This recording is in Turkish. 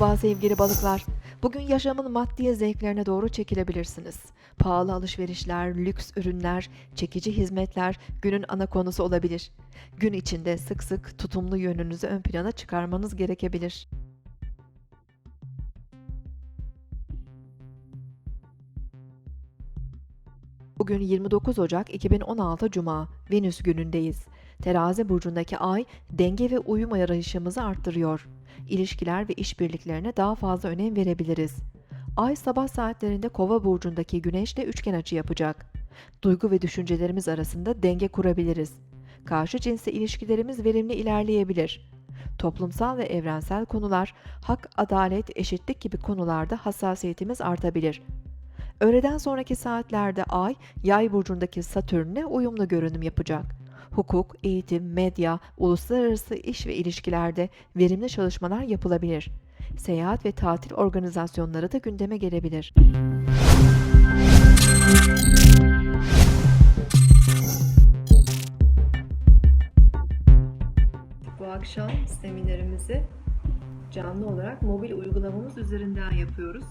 Merhaba sevgili balıklar. Bugün yaşamın maddi zevklerine doğru çekilebilirsiniz. Pahalı alışverişler, lüks ürünler, çekici hizmetler günün ana konusu olabilir. Gün içinde sık sık tutumlu yönünüzü ön plana çıkarmanız gerekebilir. Bugün 29 Ocak 2016 Cuma, Venüs günündeyiz. Terazi burcundaki ay denge ve uyum arayışımızı arttırıyor. İlişkiler ve işbirliklerine daha fazla önem verebiliriz. Ay sabah saatlerinde Kova burcundaki Güneşle üçgen açı yapacak. Duygu ve düşüncelerimiz arasında denge kurabiliriz. Karşı cinsle ilişkilerimiz verimli ilerleyebilir. Toplumsal ve evrensel konular, hak, adalet, eşitlik gibi konularda hassasiyetimiz artabilir. Öğleden sonraki saatlerde Ay, Yay burcundaki Satürn'le uyumlu görünüm yapacak. Hukuk, eğitim, medya, uluslararası iş ve ilişkilerde verimli çalışmalar yapılabilir. Seyahat ve tatil organizasyonları da gündeme gelebilir. Bu akşam seminerimizi canlı olarak mobil uygulamamız üzerinden yapıyoruz.